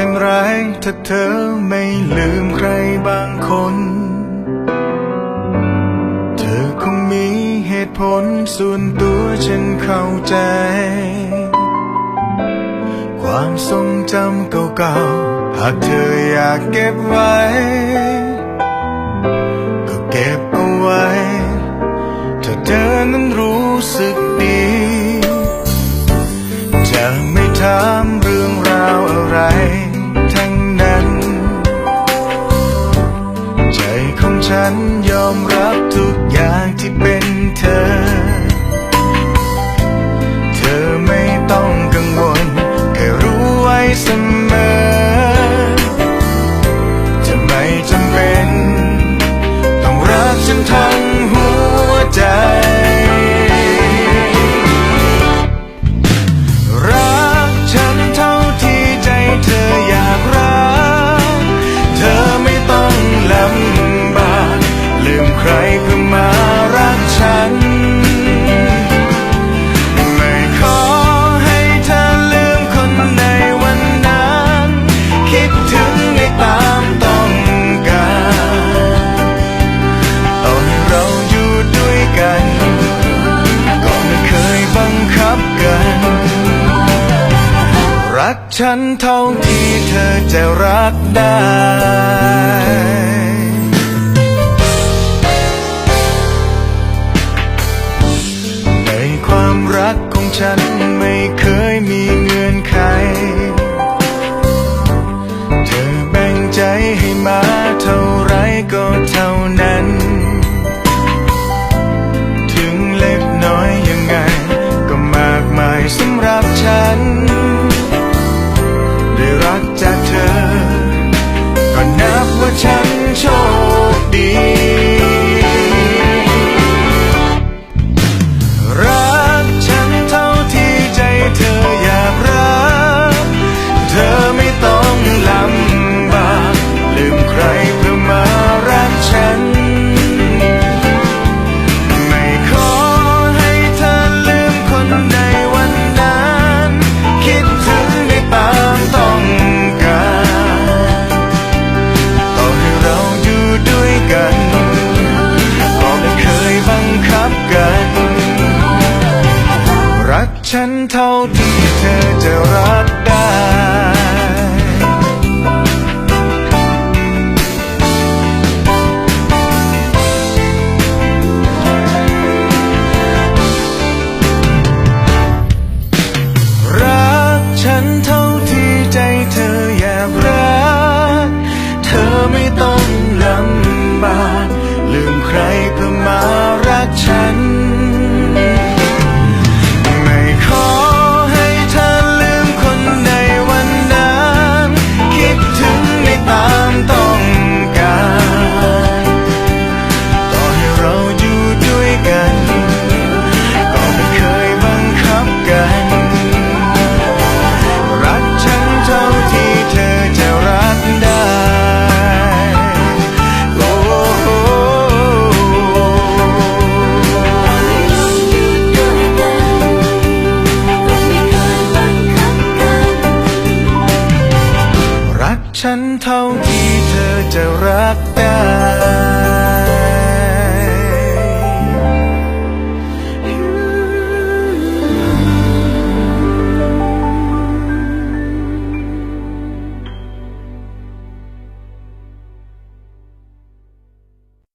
เป็นไรถ้าเธอไม่ลืมใครบางคน เธอคงมีเหตุผลส่วนตัวฉันเข้าใจ ความทรงจำเก่าๆ หากเธออยากเก็บไว้ ก็เก็บเอาไว้ ถ้าเธอนั้นรู้สึก ฉันยอมรับทุกอย่างที่ ฉันเท่าที่เธอจะรักได้ในความรักของฉัน ฉันโชคดี ฉันเท่าที่เธอจะรัก